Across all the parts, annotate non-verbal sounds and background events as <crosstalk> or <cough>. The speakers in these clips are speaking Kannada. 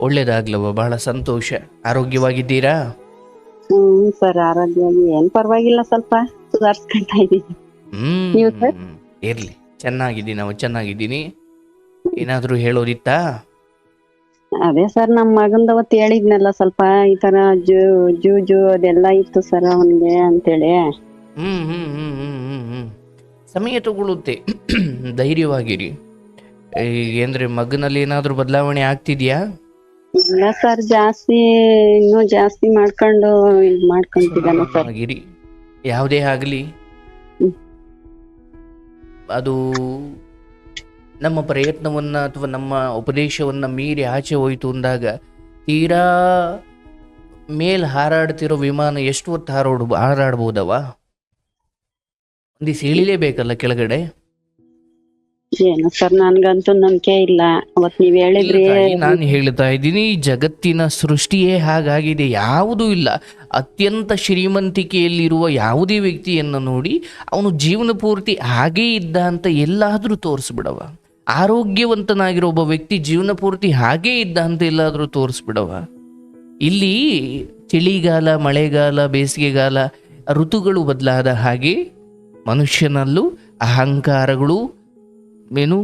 ಒಳ್ಳೇದಾಗ್ಲವ ಬಹಳ ಸಂತೋಷ. ಆರೋಗ್ಯವಾಗಿದ್ದೀರಾ? ಹ್ಮ್ ಸರ್ ಆರೋಗ್ಯವಾಗಿ ಏನ್ ಪರವಾಗಿಲ್ಲ ಸ್ವಲ್ಪ ಸುಧಾರಿಸ್ಕೊಂತ ಇದ್ದೀನಿ. ಹ್ಮ್ ನೀವು ಸರ್? ಇರ್ಲಿ ಚೆನ್ನಾಗಿದ್ದೀನಿ ನಾವು ಚೆನ್ನಾಗಿದ್ದೀನಿ. ಏನಾದ್ರೂ ಹೇಳೋದಿತ್ತಾ? ಅದೇ ಸರ್ ನಮ್ ಮಗಂದ ಅವತ್ತು ಹೇಳಿದ್ನಲ್ಲ ಸ್ವಲ್ಪ ಈ ತರ ಜೂ ಜೂಜು ಅದೆಲ್ಲ ಇತ್ತು ಸರ್ ಅವನ್ಗೆ ಅಂತೇಳಿ. ಹ್ಮ್ ಹ್ಮ್ ಹ್ಮ್ ಹ್ಮ್ ಹ್ಮ್ ಹ್ಮ್. ಸಮಯ ತಗೊಳ್ಳುತ್ತೆ <coughs> ಧೈರ್ಯವಾಗಿರಿ. ಏನ್ರಿ ಮಗನಲ್ಲಿ ಏನಾದ್ರೂ ಬದಲಾವಣೆ ಆಗ್ತಿದ್ಯಾ? ಇಲ್ಲ ಸರ್ ಜಾಸ್ತಿ ಇನ್ನೂ ಜಾಸ್ತಿ ಮಾಡ್ಕೊಂಡು ಇದ್ ಮಾಡ್ಕೊಂತಿದ್ದಾನೆ ಸರ್ ಆಗಿರಿ ಯಾವುದೇ ಆಗಲಿ. ಹ್ಮ್. ಅದು ನಮ್ಮ ಪ್ರಯತ್ನವನ್ನ ಅಥವಾ ನಮ್ಮ ಉಪದೇಶವನ್ನ ಮೀರಿ ಆಚೆ ಹೋಯ್ತು ಅಂದಾಗ ತೀರಾ ಮೇಲ್ ಹಾರಾಡ್ತಿರೋ ವಿಮಾನ ಎಷ್ಟು ಹೊತ್ತು ಹಾರಾಡ್ ಹಾರಾಡ್ಬೋದವ? ಒಂದಿವ್ಸ ಇಳಿಲೇಬೇಕಲ್ಲ ಕೆಳಗಡೆ? ಏನು ಸರ್, ನನ್ಗಂತೂ ನಂಬಿಕೆ ಇಲ್ಲ. ಅವತ್ ನೀವ್ ಹೇಳಿದ್ರಿ ನಾನು ಹೇಳ್ತಾ ಇದ್ದೀನಿ ಜಗತ್ತಿನ ಸೃಷ್ಟಿಯೇ ಹಾಗಾಗಿದೆ. ಯಾವುದೂ ಇಲ್ಲ. ಅತ್ಯಂತ ಶ್ರೀಮಂತಿಕೆಯಲ್ಲಿರುವ ಯಾವುದೇ ವ್ಯಕ್ತಿಯನ್ನ ನೋಡಿ, ಅವನು ಜೀವನ ಪೂರ್ತಿ ಹಾಗೇ ಇದ್ದ ಅಂತ ಎಲ್ಲಾದ್ರೂ ತೋರಿಸ್ಬಿಡವ. ಆರೋಗ್ಯವಂತನಾಗಿರೋ ಒಬ್ಬ ವ್ಯಕ್ತಿ ಜೀವನ ಪೂರ್ತಿ ಹಾಗೇ ಇದ್ದ ಅಂತ ಎಲ್ಲಾದರೂ ತೋರಿಸ್ಬಿಡವ. ಇಲ್ಲಿ ಚಳಿಗಾಲ, ಮಳೆಗಾಲ, ಬೇಸಿಗೆಗಾಲ, ಋತುಗಳು ಬದಲಾದ ಹಾಗೆ ಮನುಷ್ಯನಲ್ಲೂ ಅಹಂಕಾರಗಳು ಏನು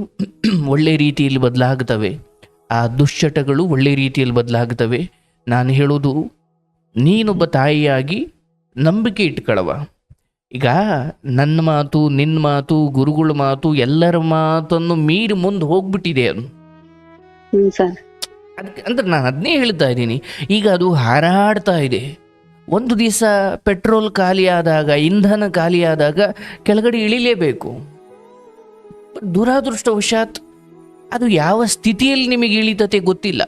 <clears throat> ಒಳ್ಳೆ ರೀತಿಯಲ್ಲಿ ಬದಲಾಗ್ತವೆ. ಆ ದುಶ್ಚಟಗಳು ಒಳ್ಳೆ ರೀತಿಯಲ್ಲಿ ಬದಲಾಗ್ತವೆ. ನಾನು ಹೇಳೋದು ನೀನೊಬ್ಬ ತಾಯಿಯಾಗಿ ನಂಬಿಕೆ ಇಟ್ಕೊಳವ ಈಗ ನನ್ನ ಮಾತು ನಿನ್ನ ಮಾತು ಗುರುಗಳ ಮಾತು ಎಲ್ಲರ ಮಾತನ್ನು ಮೀರಿ ಮುಂದೆ ಹೋಗ್ಬಿಟ್ಟಿದೆ ಅದು. ಅಂದ್ರೆ ನಾನು ಅದನ್ನೇ ಹೇಳ್ತಾ ಇದ್ದೀನಿ. ಈಗ ಅದು ಹಾರಾಡ್ತಾ ಇದೆ. ಒಂದು ದಿವಸ ಪೆಟ್ರೋಲ್ ಖಾಲಿಯಾದಾಗ ಆದಾಗ ಇಂಧನ ಖಾಲಿಯಾದಾಗ ಆದಾಗ ಕೆಳಗಡೆ ಇಳಿಲೇಬೇಕು. ದುರಾದೃಷ್ಟವಶಾತ್ ಅದು ಯಾವ ಸ್ಥಿತಿಯಲ್ಲಿ ನಿಮಗೆ ಇಳಿತತೆ ಗೊತ್ತಿಲ್ಲ.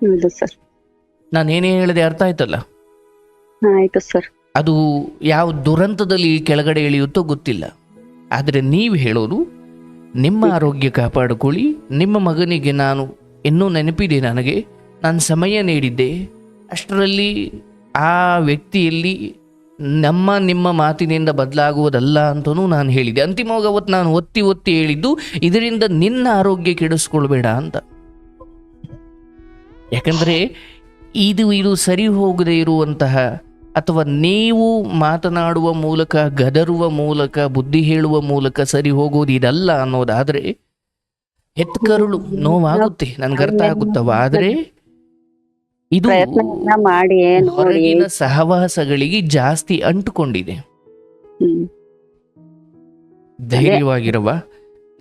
ಹೌದು ಸರ್. ನಾನು ಏನೇ ಹೇಳಿದೆ ಅರ್ಥ ಆಯ್ತಲ್ಲ? ಆಯ್ತು ಸರ್. ಅದು ಯಾವ ದುರಂತದಲ್ಲಿ ಕೆಳಗಡೆ ಇಳಿಯುತ್ತೋ ಗೊತ್ತಿಲ್ಲ. ಆದರೆ ನೀವು ಹೇಳೋದು ನಿಮ್ಮ ಆರೋಗ್ಯ ಕಾಪಾಡಿಕೊಳ್ಳಿ ನಿಮ್ಮ ಮಗನಿಗೆ ನಾನು ಇನ್ನೂ ನೆನಪಿದೆ ನನಗೆ. ನಾನು ಸಮಯ ನೀಡಿದ್ದೆ. ಅಷ್ಟರಲ್ಲಿ ಆ ವ್ಯಕ್ತಿಯಲ್ಲಿ ನಮ್ಮ ನಿಮ್ಮ ಮಾತಿನಿಂದ ಬದಲಾಗುವುದಲ್ಲ ಅಂತಲೂ ನಾನು ಹೇಳಿದೆ. ಅಂತಿಮವಾಗಿ ಅವತ್ತು ನಾನು ಒತ್ತಿ ಒತ್ತಿ ಹೇಳಿದ್ದು, ಇದರಿಂದ ನಿನ್ನ ಆರೋಗ್ಯ ಕೆಡಿಸ್ಕೊಳ್ಬೇಡ ಅಂತ. ಯಾಕಂದರೆ ಇದು ಇದು ಸರಿ ಹೋಗದೆ ಇರುವಂತಹ ಅಥವಾ ನೀವು ಮಾತನಾಡುವ ಮೂಲಕ, ಗದರುವ ಮೂಲಕ, ಬುದ್ಧಿ ಹೇಳುವ ಮೂಲಕ ಸರಿ ಹೋಗೋದು ಇದಲ್ಲ ಅನ್ನೋದಾದರೆ ಹೆತ್ಕರುಳು ನೋವಾಗುತ್ತೆ. ನನ್ಗೆ ಅರ್ಥ ಆಗುತ್ತವ. ಆದ್ರೆ ಇದು ಮಾಡಿ ಹೊರಗಿನ ಸಹವಾಸಗಳಿಗೆ ಜಾಸ್ತಿ ಅಂಟುಕೊಂಡಿದೆ. ಧೈರ್ಯವಾಗಿರುವ.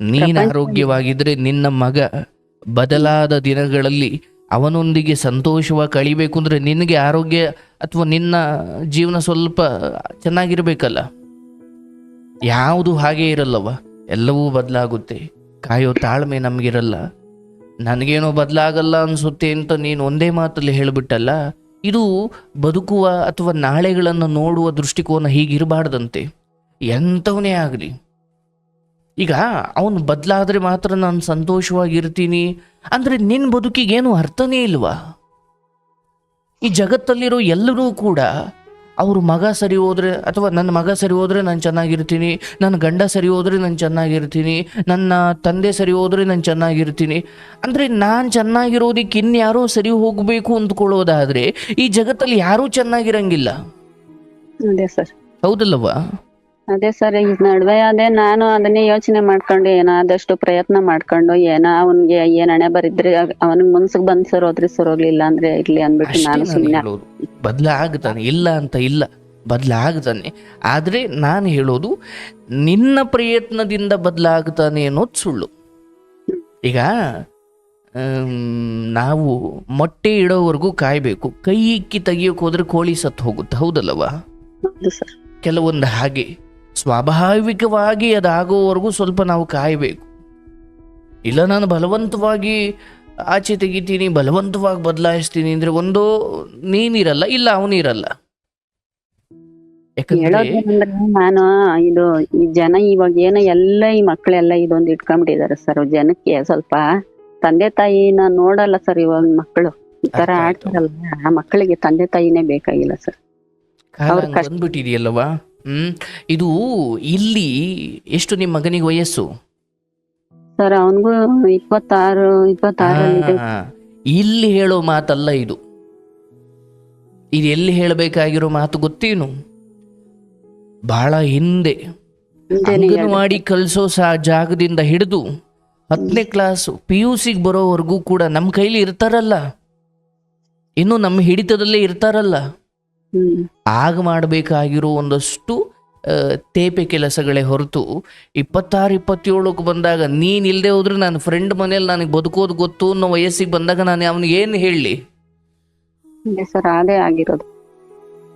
ನೀನ್ ಆರೋಗ್ಯವಾಗಿದ್ರೆ ನಿನ್ನ ಮಗ ಬದಲಾದ ದಿನಗಳಲ್ಲಿ ಅವನೊಂದಿಗೆ ಸಂತೋಷವಾಗಿ ಕಳಿಬೇಕು ಅಂದ್ರೆ ನಿನಗೆ ಆರೋಗ್ಯ ಅಥವಾ ನಿನ್ನ ಜೀವನ ಸ್ವಲ್ಪ ಚೆನ್ನಾಗಿರ್ಬೇಕಲ್ಲ. ಯಾವುದು ಹಾಗೆ ಇರಲ್ಲವ. ಎಲ್ಲವೂ ಬದಲಾಗುತ್ತೆ. ಕಾಯೋ ತಾಳ್ಮೆ ನಮಗಿರಲ್ಲ. ನನಗೇನೋ ಬದಲಾಗಲ್ಲ ಅನಿಸುತ್ತೆ ಅಂತ ನೀನು ಒಂದೇ ಮಾತಲ್ಲಿ ಹೇಳಿಬಿಟ್ಟಲ್ಲ, ಇದು ಬದುಕುವ ಅಥವಾ ನಾಳೆಗಳನ್ನು ನೋಡುವ ದೃಷ್ಟಿಕೋನ ಹೀಗಿರಬಾರ್ದಂತೆ. ಎಂಥವನೇ ಆಗಲಿ. ಈಗ ಅವನು ಬದಲಾದರೆ ಮಾತ್ರ ನಾನು ಸಂತೋಷವಾಗಿರ್ತೀನಿ, ಅಂದರೆ ನಿನ್ನ ಬದುಕಿಗೇನು ಅರ್ಥನೇ ಇಲ್ವಾ? ಈ ಜಗತ್ತಲ್ಲಿರೋ ಎಲ್ಲರೂ ಕೂಡ ಅವ್ರ ಮಗ ಸರಿ ಹೋದ್ರೆ ಅಥವಾ ನನ್ನ ಮಗ ಸರಿ ಹೋದ್ರೆ ನಾನು ಚೆನ್ನಾಗಿರ್ತೀನಿ ನನ್ನ ಗಂಡ ಸರಿ ಹೋದ್ರೆ ನಾನು ಚೆನ್ನಾಗಿರ್ತೀನಿ ನನ್ನ ತಂದೆ ಸರಿ ಹೋದ್ರೆ ನಾನು ಚೆನ್ನಾಗಿರ್ತೀನಿ. ಅಂದರೆ ನಾನು ಚೆನ್ನಾಗಿರೋದಕ್ಕೆ ಇನ್ಯಾರೋ ಸರಿ ಹೋಗಬೇಕು ಅಂದ್ಕೊಳ್ಳೋದಾದರೆ ಈ ಜಗತ್ತಲ್ಲಿ ಯಾರೂ ಚೆನ್ನಾಗಿರಂಗಿಲ್ಲ. ಹೌದಲ್ಲವಾ ಅದೇ ಸರ್ ಈ ನಡುವೆ ಅದೇ ನಾನು ಅದನ್ನೇ ಯೋಚನೆ ಮಾಡ್ಕೊಂಡು ಏನಾದಷ್ಟು ಪ್ರಯತ್ನ ಮಾಡ್ಕೊಂಡು ಏನ ಅವನ್ಗೆ ಏನ್ ಹಣೆ ಬರಿದ್ರೆ ಅವ್ನ್ ಮನ್ಸಿಗೆ ಬಂದ್ ಸರೋದ್ರಿ ಸರೋಗ್ಲಿಲ್ಲ ಅಂದ್ರೆ ಇರ್ಲಿ ಅನ್ಬಿಟ್ಟು ನಾನು ಸುಮ್ಮನೆ ಬದಲಾಗ್ತಾನೆ ಇಲ್ಲ ಅಂತ ಇಲ್ಲ ಬದಲಾಗ್ತಾನೆ. ಆದ್ರೆ ನಾನು ಹೇಳೋದು ನಿನ್ನ ಪ್ರಯತ್ನದಿಂದ ಬದಲಾಗ್ತಾನೆ ಅನ್ನೋದು ಸುಳ್ಳು. ಈಗ ನಾವು ಮೊಟ್ಟೆ ಇಡೋವರೆಗೂ ಕಾಯಬೇಕು. ಕೈ ಇಕ್ಕಿ ತೆಗಿಯೋಕೆ ಹೋದ್ರೆ ಕೋಳಿ ಸತ್ತು ಹೋಗುತ್ತೆ ಹೌದಲ್ಲವಾ? ಹೌದು ಸರ್. ಕೆಲವೊಂದು ಹಾಗೆ. ಸ್ವಾಭಾವಿಕವಾಗಿ ಅದಾಗೋವರೆಗೂ ಸ್ವಲ್ಪ ನಾವು ಕಾಯಬೇಕು. ಇಲ್ಲ ನಾನು ಬಲವಂತವಾಗಿ ಆಚೆ ತೆಗಿತೀನಿ ಬಲವಂತವಾಗಿ ಬದಲಾಯಿಸ್ತೀನಿ ಅಂದ್ರೆ ಒಂದು ನೀನಿರಲ್ಲ ಇಲ್ಲ ಅವನಿರಲ್ಲ ನಾನು ಇದು ಈ ಜನ ಇವಾಗ ಏನೋ ಎಲ್ಲ ಈ ಮಕ್ಕಳೆಲ್ಲ ಇದೊಂದು ಇಟ್ಕೊಂಡ್ಬಿಟ್ಟಿದಾರೆ ಸರ್. ಜನಕ್ಕೆ ಸ್ವಲ್ಪ ತಂದೆ ತಾಯಿನ ನೋಡಲ್ಲ ಸರ್ ಇವಾಗ ಮಕ್ಕಳು. ಈ ತರ. ಆಡ್ತಾರಲ್ಲ ಮಕ್ಕಳಿಗೆ ತಂದೆ ತಾಯಿನೇ ಬೇಕಾಗಿಲ್ಲ ಸರ್. ಅವ್ರು ಕಷ್ಟ- ಇದು ಇಲ್ಲಿ ಎಷ್ಟು ನಿಮ್ಮ ಮಗನಿಗೆ ವಯಸ್ಸು? ಸರ್ ಅವನಿಗೂ ಇಪ್ಪತ್ತಾರು ಇಪ್ಪತ್ತಾರಲ್ಲಿ ಆ, ಇಲ್ಲಿ ಹೇಳೋ ಮಾತಲ್ಲ ಇದು. ಇದು ಎಲ್ಲಿ ಹೇಳಬೇಕಾಗಿರೋ ಮಾತು ಗೊತ್ತೇನು? ಬಹಳ ಹಿಂದೆ. ಅಂಗನವಾಡಿ ಕಲಿಸೋ ಸಹ ಜಾಗದಿಂದ ಹಿಡಿದು ಹತ್ತನೇ ಕ್ಲಾಸ್ ಪಿ ಯು ಸಿಗೆ ಬರೋವರೆಗೂ ಕೂಡ ನಮ್ಮ ಕೈಲಿ ಇರ್ತಾರಲ್ಲ. ಇನ್ನು ನಮ್ಮ ಹಿಡಿತದಲ್ಲೇ ಇರ್ತಾರಲ್ಲ. ಆಗ ಮಾಡಬೇಕಾಗಿರೋ ಒಂದಷ್ಟು ತೇಪೆ ಕೆಲಸಗಳೇ ಹೊರತು ಇಪ್ಪತ್ತಾರು, ಇಪ್ಪತ್ತೇಳಕ್ಕೆ ಬಂದಾಗ ನೀನು ಇಲ್ಲದೆ ಹೋದ್ರೆ ನನ್ನ ಫ್ರೆಂಡ್ ಮನೇಲಿ ನನಗೆ ಬದುಕೋದು ಗೊತ್ತು ಅನ್ನೋ ವಯಸ್ಸಿಗೆ ಬಂದಾಗ ನಾನು ಅವನಿಗೆ ಏನು ಹೇಳಲಿ ಸರ್, ಅದೇ ಆಗಿರೋದು.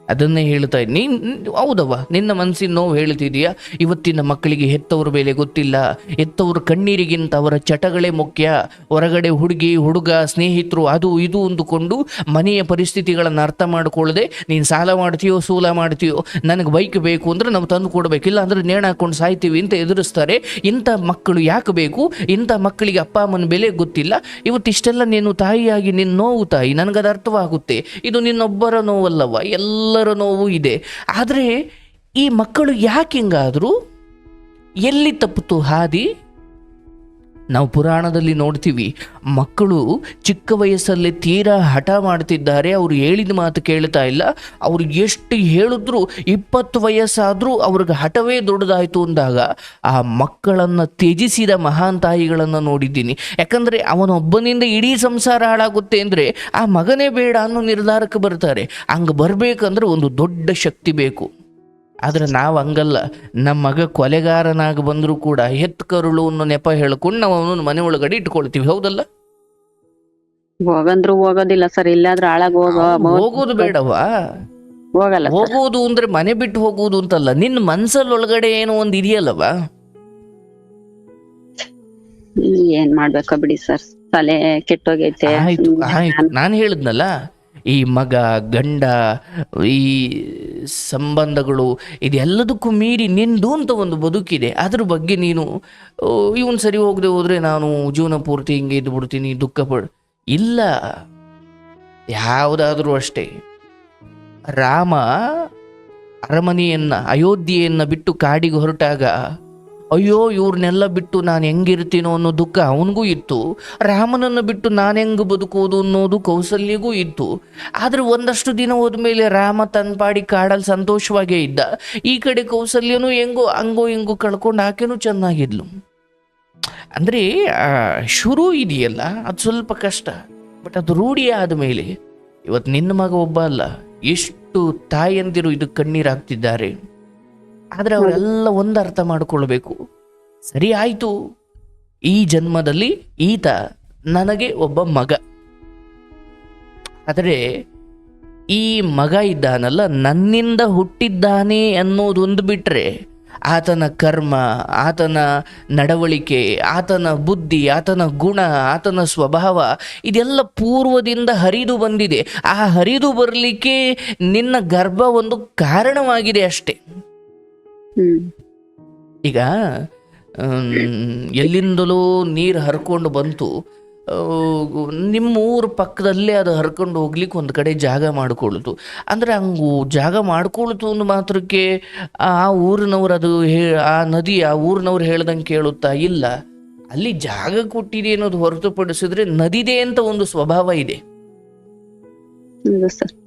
ಅದನ್ನೇ ಹೇಳ್ತಾ ನೀನ್, ಹೌದವ್ವ, ನಿನ್ನ ಮನಸ್ಸಿನ ನೋವು ಹೇಳ್ತಿದೀಯಾ? ಇವತ್ತಿನ ಮಕ್ಕಳಿಗೆ ಹೆತ್ತವ್ರ ಬೆಲೆ ಗೊತ್ತಿಲ್ಲ. ಹೆತ್ತವ್ರ ಕಣ್ಣೀರಿಗಿಂತ ಅವರ ಚಟಗಳೇ ಮುಖ್ಯ. ಹೊರಗಡೆ ಹುಡುಗಿ, ಹುಡುಗ, ಸ್ನೇಹಿತರು, ಅದು ಇದು ಅಂದುಕೊಂಡು ಮನೆಯ ಪರಿಸ್ಥಿತಿಗಳನ್ನು ಅರ್ಥ ಮಾಡಿಕೊಳ್ಳದೆ, ನೀನು ಸಾಲ ಮಾಡ್ತೀಯೋ, ಸೂಲ ಮಾಡ್ತೀಯೋ, ನನಗೆ ಬೈಕ್ ಬೇಕು ಅಂದ್ರೆ ನಾವು ತಂದು ಕೊಡಬೇಕಿಲ್ಲ ಅಂದ್ರೆ ನೇಣ ಹಾಕೊಂಡು ಸಾಯ್ತೀವಿ ಅಂತ ಎದುರಿಸ್ತಾರೆ. ಇಂಥ ಮಕ್ಕಳು ಯಾಕೆ ಬೇಕು? ಇಂಥ ಮಕ್ಕಳಿಗೆ ಅಪ್ಪ, ಅಮ್ಮನ ಬೆಲೆ ಗೊತ್ತಿಲ್ಲ. ಇವತ್ತಿಷ್ಟೆಲ್ಲ ನೀನು ತಾಯಿಯಾಗಿ ನಿನ್ನ ನೋವು ತಾಯಿ ನನಗದು ಅರ್ಥವಾಗುತ್ತೆ ಇದು ನಿನ್ನೊಬ್ಬರ ನೋವಲ್ಲವ ಎಲ್ಲರ ನೋವು ಇದೆ. ಆದರೆ ಈ ಮಕ್ಕಳು ಯಾಕೆ ಹಿಂಗಾದರೂ? ಎಲ್ಲಿ ತಪ್ಪಿತು ಹಾದಿ ನಾವು ಪುರಾಣದಲ್ಲಿ ನೋಡ್ತೀವಿ, ಮಕ್ಕಳು ಚಿಕ್ಕ ವಯಸ್ಸಲ್ಲೇ ತೀರಾ ಹಠ ಮಾಡ್ತಿದ್ದಾರೆ, ಅವರು ಹೇಳಿದ ಮಾತು ಕೇಳ್ತಾ ಇಲ್ಲ, ಅವ್ರು ಎಷ್ಟು ಹೇಳಿದ್ರು ಇಪ್ಪತ್ತು ವಯಸ್ಸಾದರೂ ಅವ್ರಿಗೆ ಹಠವೇ ದೊಡ್ಡದಾಯಿತು ಅಂದಾಗ, ಆ ಮಕ್ಕಳನ್ನು ತ್ಯಜಿಸಿದ ಮಹಾನ್ ತಾಯಿಗಳನ್ನು ನೋಡಿದ್ದೀನಿ. ಯಾಕಂದರೆ ಅವನೊಬ್ಬನಿಂದ ಇಡೀ ಸಂಸಾರ ಹಾಳಾಗುತ್ತೆ ಅಂದರೆ ಆ ಮಗನೇ ಬೇಡ ಅನ್ನೋ ನಿರ್ಧಾರಕ್ಕೆ ಬರ್ತಾರೆ. ಹಂಗೆ ಬರಬೇಕಂದ್ರೆ ಒಂದು ದೊಡ್ಡ ಶಕ್ತಿ ಬೇಕು. ಆದರೆ ನಾವು ಹಂಗಲ್ಲ. ನಮ್ಮ ಮಗ ಕೊಲೆಗಾರನಾಗಿ ಬಂದರೂ ಕೂಡ ಹೆತ್ ಕರುಳು ಅನ್ನೋ ನೆಪ ಹೇಳ್ಕೊಂಡು ನಾವು ಅವನನ್ನು ಮನೆ ಒಳಗಡೆ ಇಟ್ಕೊಳ್ತೀವಿ ಹೌದಲ್ಲ? ಹೋಗಂದ್ರು ಹೋಗೋದಿಲ್ಲ ಸರ್ ಇಲ್ಲಾದ್ರೂ ಆಳಾಗ ಹೋಗೋ ಹೋಗೋದು ಬೇಡವಾ? ಹೋಗಲ್ಲ ಹೋಗೋದು ಅಂದ್ರೆ ಮನೆ ಬಿಟ್ಟು ಹೋಗುವುದು ಅಂತಲ್ಲ ನಿನ್ನ ಮನ್ಸಲ್ಲಿ ಒಳಗಡೆ ಏನೋ ಒಂದು ಇದೆಯಲ್ಲವಾ? ಏನ್ ಮಾಡ್ಬೇಕ ಬಿಡಿ ಸರ್ ತಲೆ ಕೆಟ್ಟೋಗೈತೆ ಆಯ್ತು ಆಯ್ತು. ನಾನು ಹೇಳಿದ್ನಲ್ಲ ಈ ಮಗ, ಗಂಡ, ಈ ಸಂಬಂಧಗಳು ಇದೆಲ್ಲದಕ್ಕೂ ಮೀರಿ ನಿಂದು ಅಂತ ಒಂದು ಬದುಕಿದೆ. ಅದ್ರ ಬಗ್ಗೆ ನೀನು ಇವನು ಸರಿ ಹೋಗದೆ ಹೋದ್ರೆ ನಾನು ಜೀವನ ಪೂರ್ತಿ ಹಿಂಗೆ ಇದ್ದು ಬಿಡ್ತೀನಿ ದುಃಖ ಪಡ್ ಇಲ್ಲ. ಯಾವುದಾದ್ರೂ ಅಷ್ಟೇ. ರಾಮ ಅರಮನೆಯನ್ನು, ಅಯೋಧ್ಯೆಯನ್ನ ಬಿಟ್ಟು ಕಾಡಿಗೆ ಹೊರಟಾಗ ಅಯ್ಯೋ, ಇವ್ರನ್ನೆಲ್ಲ ಬಿಟ್ಟು ನಾನು ಹೆಂಗಿರ್ತೀನೋ ಅನ್ನೋ ದುಃಖ ಅವನಿಗೂ ಇತ್ತು. ರಾಮನನ್ನು ಬಿಟ್ಟು ನಾನು ಹೆಂಗೆ ಬದುಕೋದು ಅನ್ನೋದು ಕೌಸಲ್ಯಗೂ ಇತ್ತು. ಆದರೆ ಒಂದಷ್ಟು ದಿನ ಹೋದ್ಮೇಲೆ ರಾಮ ತನ್ನ ಪಾಡಿ ಕಾಡಲ್ಲಿ ಸಂತೋಷವಾಗೇ ಇದ್ದ. ಈ ಕಡೆ ಕೌಸಲ್ಯನೂ ಹೆಂಗೋ, ಹಂಗೋ, ಹಿಂಗೋ ಕಳ್ಕೊಂಡು ಆಕೆನೂ ಚೆನ್ನಾಗಿದ್ಲು. ಅಂದರೆ ಶುರು ಇದೆಯಲ್ಲ, ಅದು ಸ್ವಲ್ಪ ಕಷ್ಟ. ಬಟ್ ಅದು ರೂಢಿ ಆದಮೇಲೆ ಇವತ್ತು ನಿನ್ನ ಮಗ ಒಬ್ಬ ಅಲ್ಲ, ಎಷ್ಟು ತಾಯಂದಿರು ಇದು ಕಣ್ಣೀರಾಗ್ತಿದ್ದಾರೆ ಆದರೆ ಅವರೆಲ್ಲ ಒಂದು ಅರ್ಥ ಮಾಡಿಕೊಳ್ಬೇಕು. ಸರಿ ಆಯಿತು. ಈ ಜನ್ಮದಲ್ಲಿ ಈತ ನನಗೆ ಒಬ್ಬ ಮಗ. ಆದರೆ ಈ ಮಗ ಇದ್ದಾನಲ್ಲ ನನ್ನಿಂದ ಹುಟ್ಟಿದ್ದಾನೆ ಅನ್ನೋದೊಂದು ಬಿಟ್ಟರೆ ಆತನ ಕರ್ಮ ಆತನ ನಡವಳಿಕೆ ಆತನ ಬುದ್ಧಿ ಆತನ ಗುಣ ಆತನ ಸ್ವಭಾವ ಇದೆಲ್ಲ ಪೂರ್ವದಿಂದ ಹರಿದು ಬಂದಿದೆ. ಆ ಹರಿದು ಬರಲಿಕ್ಕೆ ನಿನ್ನ ಗರ್ಭ ಒಂದು ಕಾರಣವಾಗಿದೆ ಅಷ್ಟೇ. ಈಗ ಎಲ್ಲಿಂದಲೂ ಎಲ್ಲಿಂದಲೋ ನೀರು ಹರ್ಕೊಂಡು ಬಂತು. ನಿಮ್ಮ ಊರ ಪಕ್ಕದಲ್ಲೇ ಅದು ಹರ್ಕೊಂಡು ಹೋಗ್ಲಿಕ್ಕೆ ಒಂದು ಕಡೆ ಜಾಗ ಮಾಡ್ಕೊಳ್ತು ಅಂದರೆ ಹಂಗು ಜಾಗ ಮಾಡ್ಕೊಳ್ತು ಅಂದ ಮಾತ್ರಕ್ಕೆ ಆ ಊರಿನವ್ರು ಅದು ಹೇ ಆ ನದಿ ಆ ಊರಿನವ್ರು ಹೇಳ್ದಂಗೆ ಕೇಳುತ್ತಾ ಇಲ್ಲ. ಅಲ್ಲಿ ಜಾಗ ಕೊಟ್ಟಿದೆ ಅನ್ನೋದು ಹೊರತುಪಡಿಸಿದ್ರೆ ನದಿದೆ ಅಂತ ಒಂದು ಸ್ವಭಾವ ಇದೆ.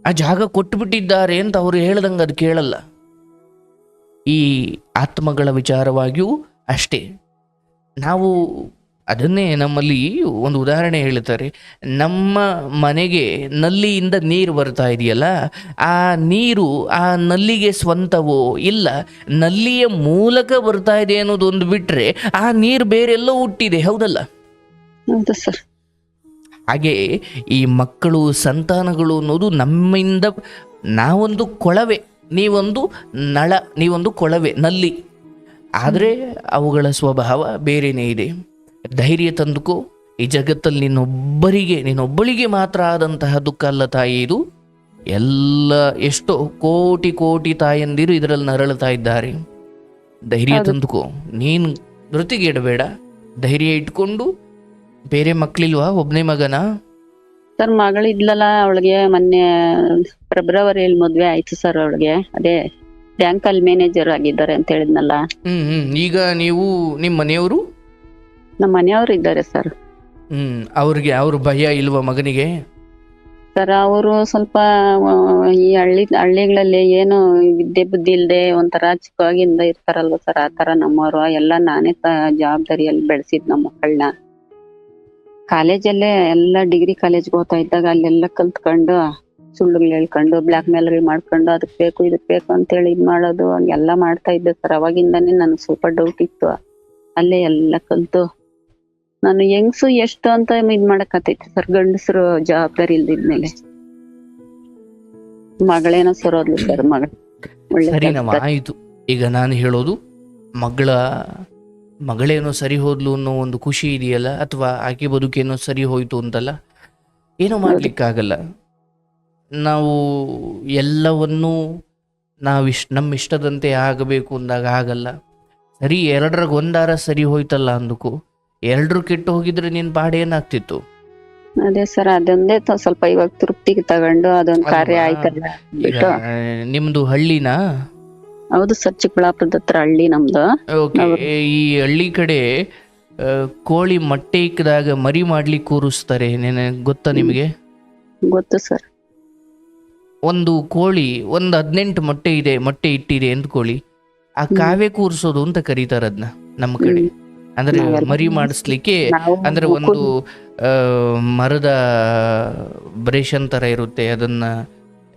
ಆ ಜಾಗ ಕೊಟ್ಟುಬಿಟ್ಟಿದ್ದಾರೆ ಅಂತ ಅವ್ರು ಹೇಳ್ದಂಗೆ ಅದು ಕೇಳಲ್ಲ. ಈ ಆತ್ಮಗಳ ವಿಚಾರವಾಗಿಯೂ ಅಷ್ಟೇ. ನಾವು ಅದನ್ನೇ ನಮ್ಮಲ್ಲಿ ಒಂದು ಉದಾಹರಣೆ ಹೇಳ್ತಾರೆ. ನಮ್ಮ ಮನೆಗೆ ನಲ್ಲಿಯಿಂದ ನೀರು ಬರ್ತಾ ಇದೆಯಲ್ಲ ಆ ನೀರು ಆ ನಲ್ಲಿಗೆ ಸ್ವಂತವೋ ಇಲ್ಲ ನಲ್ಲಿಯ ಮೂಲಕ ಬರ್ತಾ ಇದೆ ಅನ್ನೋದೊಂದು ಬಿಟ್ಟರೆ ಆ ನೀರು ಬೇರೆಲ್ಲೋ ಹುಟ್ಟಿದೆ ಹೌದಲ್ಲ? ಹೌದು ಸರ್ ಹಾಗೆ ಈ ಮಕ್ಕಳು ಸಂತಾನಗಳು ಅನ್ನೋದು ನಮ್ಮಿಂದ ನಾವೊಂದು ಕೊಳವೆ. ನೀವೊಂದು ನಳ ನೀವೊಂದು ಕೊಳವೆ ನಲ್ಲಿ. ಆದರೆ ಅವುಗಳ ಸ್ವಭಾವ ಬೇರೆಯೇ ಇದೆ. ಧೈರ್ಯ ತಂದುಕೋ. ಈ ಜಗತ್ತಲ್ಲಿ ನಿನ್ನೊಬ್ಬರಿಗೆ ನಿನ್ನೊಬ್ಬಳಿಗೆ ಮಾತ್ರ ಆದಂತಹ ದುಃಖ ಅಲ್ಲ ತಾಯಿ ಇದು. ಎಲ್ಲ ಎಷ್ಟೋ ಕೋಟಿ ಕೋಟಿ ತಾಯಂದಿರು ಇದರಲ್ಲಿ ನರಳುತ್ತಾ ಇದ್ದಾರೆ. ಧೈರ್ಯ ತಂದುಕೋ. ನೀನು ಧೃತಿಗೆಡಬೇಡ ಧೈರ್ಯ ಇಟ್ಕೊಂಡು ಬೇರೆ ಮಕ್ಕಳಿಲ್ವಾ ಒಬ್ಬನೇ ಮಗನ? ಸರ್ ಮಗಳಿದ್ಲಲ್ಲ ಅವಳಿಗೆ ಮೊನ್ನೆ ಫೆಬ್ರವರಿಯಲ್ಲಿ ಮದ್ವೆ ಆಯ್ತು ಸರ್ ಅವಳಿಗೆ. ಅದೇ ಬ್ಯಾಂಕ್ ಅಲ್ಲಿ ಮ್ಯಾನೇಜರ್ ಆಗಿದ್ದಾರೆ ಅಂತ ಹೇಳಿದ್ನಲ್ಲ. ಹ್ಮ್ ಹ್ಮ್. ಈಗ ನೀವು ನಿಮ್ಮ ಮನೆಯವರು? ನಮ್ಮ ಮನೆಯವರು ಇದ್ದಾರೆ ಸರ್ ಹ್ಮ್. ಅವ್ರಿಗೆ ಅವ್ರ ಭಯ ಇಲ್ವಾ ಮಗನಿಗೆ? ಸರ್ ಅವರು ಸ್ವಲ್ಪ ಆ, ಈ ಹಳ್ಳಿ ಹಳ್ಳಿಗಳಲ್ಲಿ ಏನು ವಿದ್ಯೆ ಬುದ್ಧಿ ಇಲ್ದೆ ಒಂಥರ ಚಿಕ್ಕವಾಗಿಂದ ಇರ್ತಾರಲ್ವ ಸರ್ ಆ ತರ ನಮ್ಮವರು. ಎಲ್ಲ ನಾನೇ ತ ಜವಾಬ್ದಾರಿಯಲ್ಲಿ ಬೆಳೆಸಿದ್ ನಮ್ಮ ಮಕ್ಕಳನ್ನ. ಕಾಲೇಜಲ್ಲೇ ಎಲ್ಲ ಡಿಗ್ರಿ ಕಾಲೇಜ್ಗೆ ಹೋಗ್ತಾ ಇದ್ದಾಗ ಅಲ್ಲೆಲ್ಲ ಕಲ್ತ್ಕೊಂಡು ಸುಳ್ಳುಗಳು ಹೇಳ್ಕೊಂಡು ಬ್ಲಾಕ್ ಮೇಲ್ ಮಾಡ್ಕೊಂಡು ಅದಕ್ ಬೇಕು ಇದಕ್ ಬೇಕು ಅಂತೇಳಿ ಇದ್ ಮಾಡೋದು ಎಲ್ಲ ಮಾಡ್ತಾ ಇದ್ದೆ ಸರ್. ಅವಾಗಿಂದಾನೆ ನನ್ಗೆ ಸ್ವಲ್ಪ ಡೌಟ್ ಇತ್ತು. ಅಲ್ಲೇ ಎಲ್ಲ ಕಲ್ತು. ನಾನು ಹೆಂಗ್ಸು ಎಷ್ಟು ಅಂತ ಇದ್ ಮಾಡಕತ್ತೈತಿ ಸರ್ ಗಂಡಸರು ಜವಾಬ್ದಾರಿ ಇಲ್ದಿದ್ಮೇಲೆ ಮಗಳೇನೋ ಸರೋದ್ಲು ಸರ್ ಮಗಳ ಸರ್ ಸರಿನಮ್ಮ ಕೆಲ್ಸ. ಆಯಿತು. ಈಗ ನಾನು ಹೇಳೋದು ಮಗಳ ಮಗಳೇನೋ ಸರಿ ಹೋದ್ಲು ಅನ್ನೋ ಒಂದು ಖುಷಿ ಇದೆಯಲ್ಲ ಅಥವಾ ಆಕೆ ಬದುಕೇನೋ ಸರಿ ಹೋಯ್ತು ಅಂತಲ್ಲ ಏನೋ ಮಾಡ್ಲಿಕ್ಕಾಗಲ್ಲ. ನಾವು ಎಲ್ಲವನ್ನೂ ನಾವಿಷ್ ನಮ್ಮ ಇಷ್ಟದಂತೆ ಆಗಬೇಕು ಅಂದಾಗ ಆಗಲ್ಲ. ಸರಿ ಎರಡರಾಗ ಒಂದಾರ ಸರಿ ಹೋಯ್ತಲ್ಲ ಅಂದಕ್ಕೂ ಎರಡರು ಕೆಟ್ಟು ಹೋಗಿದ್ರೆ ನಿನ್ ಪಾಡ ಏನಾಗ್ತಿತ್ತು? ಅದೇ ಸರ್ ಅದೊಂದೇ ಸ್ವಲ್ಪ ಇವಾಗ ತೃಪ್ತಿಗೆ ತಗೊಂಡು ಅದೊಂದು ಕಾರ್ಯ? ಆಯ್ತಲ್ಲ ಬಿಟ್ಟು ನಿಮ್ದು ಹಳ್ಳಿನಾ? ಹೌದು ಸರ್ ಚಿಕ್ಕಬಳ್ಳಾಪುರದ ಹತ್ರ ಹಳ್ಳಿ ನಮ್ದು. ಈ ಹಳ್ಳಿ ಕಡೆ ಕೋಳಿ ಮೊಟ್ಟೆ ಇಕ್ಕದಾಗ ಮರಿ ಮಾಡ್ಲಿಕ್ಕೆ ಕೂರಿಸ್ತಾರೆ ಗೊತ್ತಾ ನಿಮಗೆ? ಗೊತ್ತು ಸರ್. ಒಂದು ಕೋಳಿ ಒಂದು ಹದಿನೆಂಟು ಮೊಟ್ಟೆ ಇದೆ ಮೊಟ್ಟೆ ಇಟ್ಟಿದೆ ಕೋಳಿ. ಆ ಕಾವೇ ಕೂರಿಸೋದು ಅಂತ ಕರೀತಾರೆ ಅದನ್ನ ನಮ್ಮ ಕಡೆ. ಅಂದ್ರೆ ಮರಿ ಮಾಡಿಸ್ಲಿಕ್ಕೆ ಅಂದ್ರೆ ಒಂದು ಮರದ ಬ್ರೇಷನ್ ತರ ಇರುತ್ತೆ ಅದನ್ನ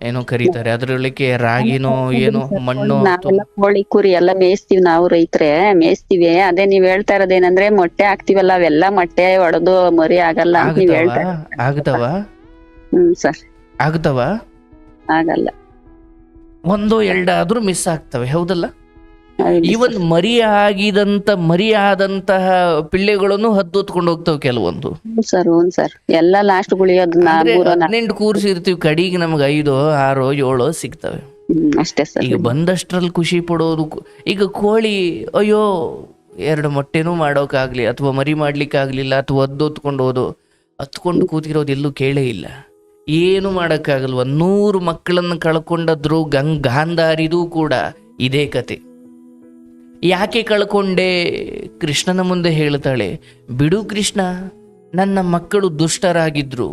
ಏನೋ ಕರೀತಾರೆ. ಅದ್ರೊಳಗೆ ರಾಗಿನೋ ಏನೋ ಮಣ್ಣು ಕೋಳಿ ಕುರಿ ಎಲ್ಲ ಮೇಯಿಸ್ತೀವಿ ನಾವು ರೈತರೇ ಮೇಯಿಸ್ತೀವಿ. ಅದೇ ನೀವ್ ಹೇಳ್ತಾ ಇರೋದೇನಂದ್ರೆ ಮೊಟ್ಟೆ ಹಾಕ್ತಿವಲ್ಲ ಅವೆಲ್ಲ ಮೊಟ್ಟೆ ಒಡೆದು ಮರಿ ಆಗಲ್ಲ ನೀವ್ ಆಗ್ತಾವ? ಹೇಳ್ತಾ ಆಗ್ತಾವ? ಹ್ಮ್ ಸರ್. ಆಗ್ತಾವ? ಆಗಲ್ಲ. ಒಂದು ಎರಡಾದ್ರೂ ಮಿಸ್ ಆಗ್ತವೆ ಹೌದಲ್ಲ? ಹೌದು. ಇವನ್ ಮರಿ ಆಗಿದಂತ ಮರಿ ಆದಂತಹ ಪಿಳ್ಳೆಗಳನ್ನು ಹದ್ದೊತ್ಕೊಂಡು ಹೋಗ್ತಾವ ಕೆಲವೊಂದು. ಸರ್ ಹ್ಞೂ ಸರ್. ಎಲ್ಲ ಲಾಸ್ಟ್ ಗುಳಿಯೋದು ಹದಿನೆಂಟು ಕೂರ್ಸಿರ್ತೀವಿ ಕಡಿಗೆ ನಮ್ಗೆ ಐದು ಆರು ಏಳು ಸಿಗ್ತವೆ. ಅಷ್ಟೇ ಸರ್. ಈಗ ಬಂದಷ್ಟರಲ್ಲಿ ಖುಷಿ ಪಡೋದು ಈಗ ಕೋಳಿ ಅಯ್ಯೋ ಎರಡು ಮೊಟ್ಟೆನೂ ಮಾಡೋಕಾಗ್ಲಿ ಅಥವಾ ಮರಿ ಮಾಡ್ಲಿಕ್ಕಾಗ್ಲಿಲ್ಲ ಅಥವಾ ಹದ್ದೊತ್ಕೊಂಡು ಹೋದು ಹತ್ಕೊಂಡು ಕೂತಿರೋದು ಎಲ್ಲೂ ಕೇಳೇ ಇಲ್ಲ. ಏನು ಮಾಡೋಕ್ಕಾಗಲ್ವ? ನೂರು ಮಕ್ಕಳನ್ನು ಕಳ್ಕೊಂಡದ್ರು ಗಂಗ್ ಗಾಂಧಾರಿದೂ ಕೂಡ ಇದೇ ಕತೆ. ಯಾಕೆ ಕಳ್ಕೊಂಡೆ? ಕೃಷ್ಣನ ಮುಂದೆ ಹೇಳ್ತಾಳೆ, ಬಿಡು ಕೃಷ್ಣ, ನನ್ನ ಮಕ್ಕಳು ದುಷ್ಟರಾಗಿದ್ರು.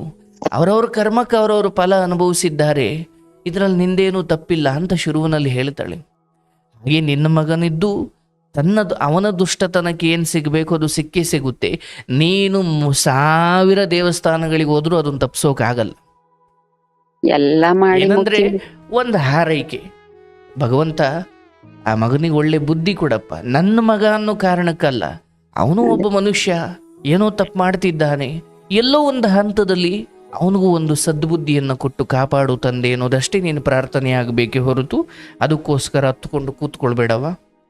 ಅವರವ್ರ ಕರ್ಮಕ್ಕೆ ಅವರವ್ರ ಫಲ ಅನುಭವಿಸಿದ್ದಾರೆ. ಇದರಲ್ಲಿ ನಿಂದೇನೂ ತಪ್ಪಿಲ್ಲ ಅಂತ ಶುರುವಿನಲ್ಲಿ ಹೇಳ್ತಾಳೆ. ಹಾಗೆ ನಿನ್ನ ಮಗನಿದ್ದು, ತನ್ನದು, ಅವನ ದುಷ್ಟತನಕ್ಕೆ ಏನು ಸಿಗಬೇಕು? ಅದು ಸಿಕ್ಕೇ ಸಿಗುತ್ತೆ. ನೀನು ಸಾವಿರ ದೇವಸ್ಥಾನಗಳಿಗೆ ಹೋದರೂ ಅದನ್ನು ತಪ್ಪಿಸೋಕ್ಕಾಗಲ್ಲ ಎಲ್ಲ ಮಾಡಿ ಏನಂದ್ರೆ ಒಂದು ಹಾರೈಕೆ. ಭಗವಂತ ಆ ಮಗನಿಗೆ ಒಳ್ಳೆ ಬುದ್ಧಿ ಕೊಡಪ್ಪ. ನನ್ನ ಮಗ ಅನ್ನೋ ಕಾರಣಕ್ಕಲ್ಲ ಅವನು ಒಬ್ಬ ಮನುಷ್ಯ ಏನೋ ತಪ್ಪು ಮಾಡ್ತಿದ್ದಾನೆ. ಎಲ್ಲೋ ಒಂದು ಹಂತದಲ್ಲಿ ಅವನಿಗೂ ಒಂದು ಸದ್ಬುದ್ಧಿಯನ್ನು ಕೊಟ್ಟು ಕಾಪಾಡು ತಂದೆ ಅನ್ನೋದಷ್ಟೇ ನೀನು ಪ್ರಾರ್ಥನೆ ಆಗಬೇಕೇ ಹೊರತು ಅದಕ್ಕೋಸ್ಕರ ಹತ್ಕೊಂಡು ಕೂತ್ಕೊಳ್ಬೇಡವ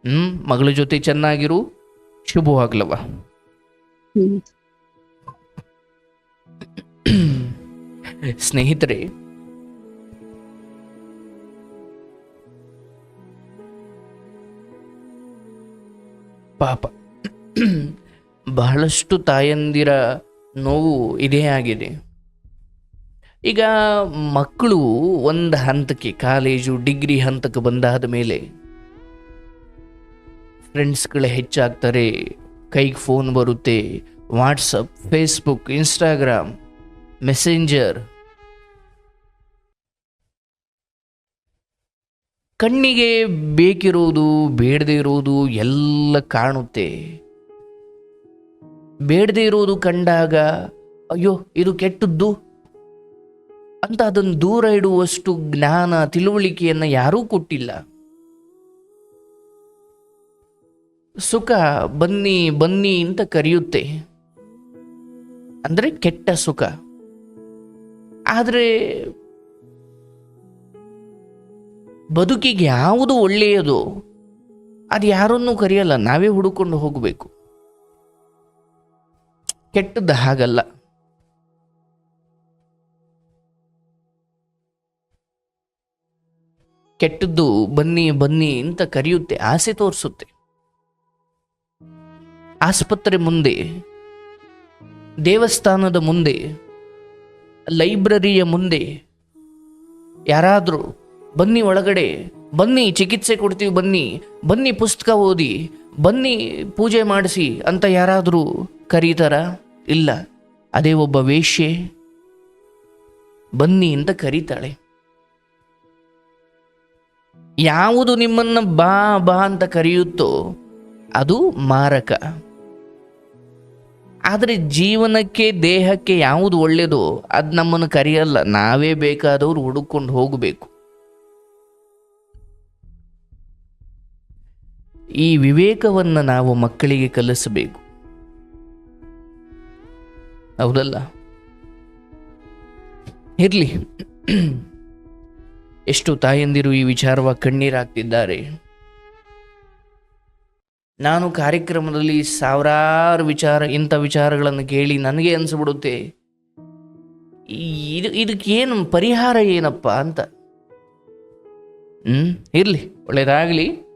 ಹ್ಮ್ ಮಗಳ ಜೊತೆ ಚೆನ್ನಾಗಿರು ಶುಭವಾಗ್ಲವ. ಸ್ನೇಹಿತರೆ ಪಾಪ. ಬಹಳಷ್ಟು ತಾಯಂದಿರ ನೋವು ಇದೇ ಆಗಿದೆ. ಈಗ ಮಕ್ಕಳು ಒಂದು ಹಂತಕ್ಕೆ, ಕಾಲೇಜು ಡಿಗ್ರಿ ಹಂತಕ್ಕೆ ಬಂದಾದ ಮೇಲೆ ಫ್ರೆಂಡ್ಸ್ಗಳು ಹೆಚ್ಚಾಗ್ತಾರೆ. ಕೈಗೆ ಫೋನ್ ಬರುತ್ತೆ, ವಾಟ್ಸಪ್, ಫೇಸ್ಬುಕ್, ಇನ್ಸ್ಟಾಗ್ರಾಮ್, ಮೆಸೆಂಜರ್ ಕಣ್ಣಿಗೆ ಬೇಕಿರೋದು ಬೇಡದೇ ಇರೋದು ಎಲ್ಲ ಕಾಣುತ್ತೆ. ಬೇಡದೇ ಇರೋದು ಕಂಡಾಗ, ಅಯ್ಯೋ, ಇದು ಕೆಟ್ಟದ್ದು? ಅಂತ ಅದನ್ನು ದೂರ ಇಡುವಷ್ಟು ಜ್ಞಾನ, ತಿಳುವಳಿಕೆಯನ್ನು ಯಾರೂ ಕೊಟ್ಟಿಲ್ಲ. ಸುಖ ಬನ್ನಿ ಬನ್ನಿ ಅಂತ ಕರೆಯುತ್ತೆ. ಅಂದರೆ ಕೆಟ್ಟ ಸುಖ. ಆದರೆ ಬದುಕಿಗೆ ಯಾವುದು ಒಳ್ಳೆಯದು? ಅದು ಯಾರನ್ನೂ ಕರೆಯಲ್ಲ, ನಾವೇ ಹುಡುಕೊಂಡು ಹೋಗಬೇಕು. ಕೆಟ್ಟದ್ದು ಹಾಗಲ್ಲ. ಕೆಟ್ಟದ್ದು ಬನ್ನಿ ಬನ್ನಿ ಅಂತ ಕರೆಯುತ್ತೆ, ಆಸೆ ತೋರಿಸುತ್ತೆ. ಆಸ್ಪತ್ರೆ ಮುಂದೆ, ದೇವಸ್ಥಾನದ ಮುಂದೆ, ಲೈಬ್ರರಿಯ ಮುಂದೆ, ಯಾರಾದರೂ ಬನ್ನಿ ಒಳಗಡೆ, ಬನ್ನಿ ಚಿಕಿತ್ಸೆ ಕೊಡ್ತೀವಿ ಬನ್ನಿ ಬನ್ನಿ ಪುಸ್ತಕ ಓದಿ, ಬನ್ನಿ ಪೂಜೆ ಮಾಡಿಸಿ ಅಂತ ಯಾರಾದರೂ ಕರೀತಾರ? ಇಲ್ಲ. ಅದೇ ಒಬ್ಬ ವೇಶ್ಯೆ. ಬನ್ನಿ ಅಂತ ಕರೀತಾಳೆ. ಯಾವುದು ನಿಮ್ಮನ್ನು ಬಾ ಬಾ ಅಂತ ಕರೆಯುತ್ತೋ, ಅದು ಮಾರಕ. ಆದರೆ ಜೀವನಕ್ಕೆ, ದೇಹಕ್ಕೆ ಯಾವುದು ಒಳ್ಳೆಯದೋ ಅದು ನಮ್ಮನ್ನು ಕರೆಯಲ್ಲ. ನಾವೇ ಬೇಕಾದವರು ಹುಡುಕೊಂಡು ಹೋಗಬೇಕು. ಈ ವಿವೇಕವನ್ನು ನಾವು ಮಕ್ಕಳಿಗೆ ಕಲಿಸಬೇಕು. ಹೌದಲ್ಲ? ಇರಲಿ. ಎಷ್ಟು ತಾಯಂದಿರು ಈ ವಿಚಾರವಾಗಿ ಕಣ್ಣೀರಾಗ್ತಿದ್ದಾರೆ. ನಾನು ಕಾರ್ಯಕ್ರಮದಲ್ಲಿ ಸಾವಿರಾರು ವಿಚಾರ, ಇಂಥ ವಿಚಾರಗಳನ್ನು ಕೇಳಿ ನನಗೆ ಅನಿಸ್ಬಿಡುತ್ತೆ. ಇದು, ಇದಕ್ಕೇನು ಪರಿಹಾರ ಏನಪ್ಪ ಅಂತ? ಹ್ಞೂ ಇರ್ಲಿ, ಒಳ್ಳೇದಾಗ್ಲಿ.